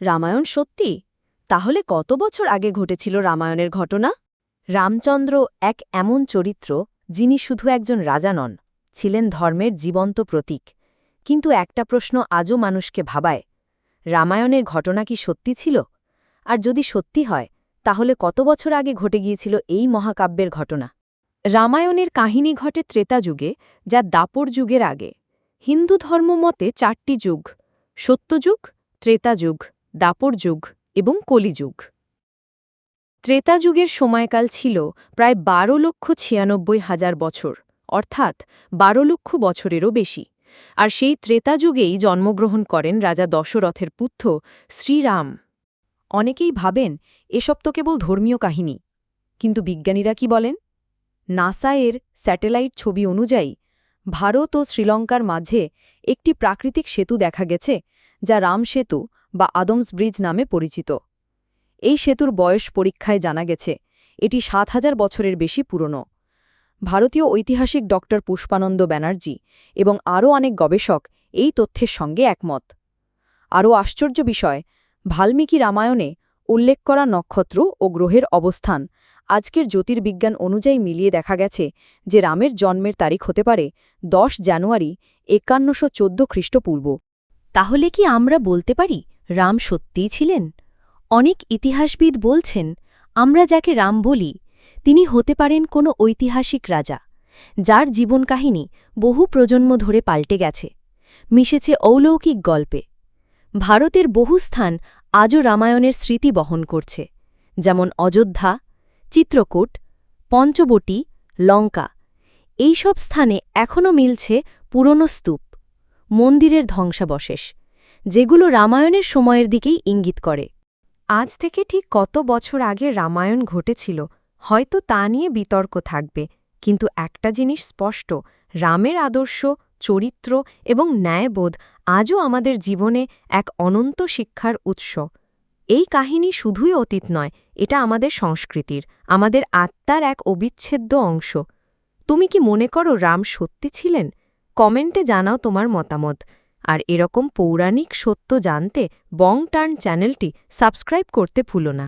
রামায়ণ সত্যি? তাহলে কত বছর আগে ঘটেছিল রামায়ণের ঘটনা? রামচন্দ্র এক এমন চরিত্র যিনি শুধু একজন রাজা নন, ছিলেন ধর্মের জীবন্ত প্রতীক। কিন্তু একটা প্রশ্ন আজও মানুষকে ভাবায়, রামায়ণের ঘটনা কি সত্যি ছিল? আর যদি সত্যি হয়, তাহলে কত বছর আগে ঘটে গিয়েছিল এই মহাকাব্যের ঘটনা? রামায়ণের কাহিনী ঘটে ত্রেতা যুগে, যা দাপর যুগের আগে। হিন্দু ধর্ম মতে চারটি যুগ সত্যযুগ ত্রেতা যুগ। দাপর যুগ এবং কলিযুগ ত্রেতা যুগের সময়কাল ছিল প্রায় বারো লক্ষ ছিয়ানব্বই হাজার বছর, অর্থাৎ বারো লক্ষ বছরেরও বেশি। আর সেই ত্রেতা যুগেই জন্মগ্রহণ করেন রাজা দশরথের পুত্র শ্রীরাম। অনেকেই ভাবেন, এসব তো কেবল ধর্মীয় কাহিনী। কিন্তু বিজ্ঞানীরা কি বলেন? নাসা এর স্যাটেলাইট ছবি অনুযায়ী, ভারত ও শ্রীলঙ্কার মাঝে একটি প্রাকৃতিক সেতু দেখা গেছে, যা রাম সেতু বা আদমস ব্রিজ নামে পরিচিত। এই সেতুর বয়স পরীক্ষায় জানা গেছে, এটি সাত হাজার বছরের বেশি পুরনো। ভারতীয় ঐতিহাসিক ড. পুষ্পানন্দ ব্যানার্জি এবং আরও অনেক গবেষক এই তথ্যের সঙ্গে একমত। আরও আশ্চর্য বিষয় ভাল্মীকি রামায়ণে উল্লেখ করা নক্ষত্র ও গ্রহের অবস্থান আজকের জ্যোতির্বিজ্ঞান অনুযায়ী মিলিয়ে দেখা গেছে যে রামের জন্মের তারিখ হতে পারে দশ জানুয়ারি একান্নশো চোদ্দ খ্রিস্টপূর্ব। তাহলে কি আমরা বলতে পারি রাম সত্যিই ছিলেন? অনেক ইতিহাসবিদ বলছেন, আমরা যাকে রাম বলি, তিনি হতে পারেন কোনো ঐতিহাসিক রাজা, যার জীবনকাহিনী বহু প্রজন্ম ধরে পাল্টে গেছে, মিশেছে অলৌকিক গল্পে। ভারতের বহু স্থান আজও রামায়ণের স্মৃতি বহন করছে, যেমন অযোধ্যা, চিত্রকূট, পঞ্চবটী, লঙ্কা, এইসব স্থানে এখনও মিলছে পুরনো স্তূপ, মন্দিরের ধ্বংসাবশেষ। যেগুলো রামায়ণের সময়ের দিকেই ইঙ্গিত করে। আজ থেকে ঠিক কত বছর আগে রামায়ণ ঘটেছিল, হয়তো তা নিয়ে বিতর্ক থাকবে, কিন্তু একটা জিনিস স্পষ্ট, রামের আদর্শ, চরিত্র এবং ন্যায়বোধ আজও আমাদের জীবনে এক অনন্ত শিক্ষার উৎস। এই কাহিনী শুধুই অতীত নয়, এটা আমাদের সংস্কৃতির, আমাদের আত্মার এক অবিচ্ছেদ্য অংশ। তুমি কি মনে করো রাম সত্যি ছিলেন? কমেন্টে জানাও তোমার মতামত। আর এরকম পৌরাণিক সত্য জানতে বং টার্ন চ্যানেলটি সাবস্ক্রাইব করতে ভুলো না।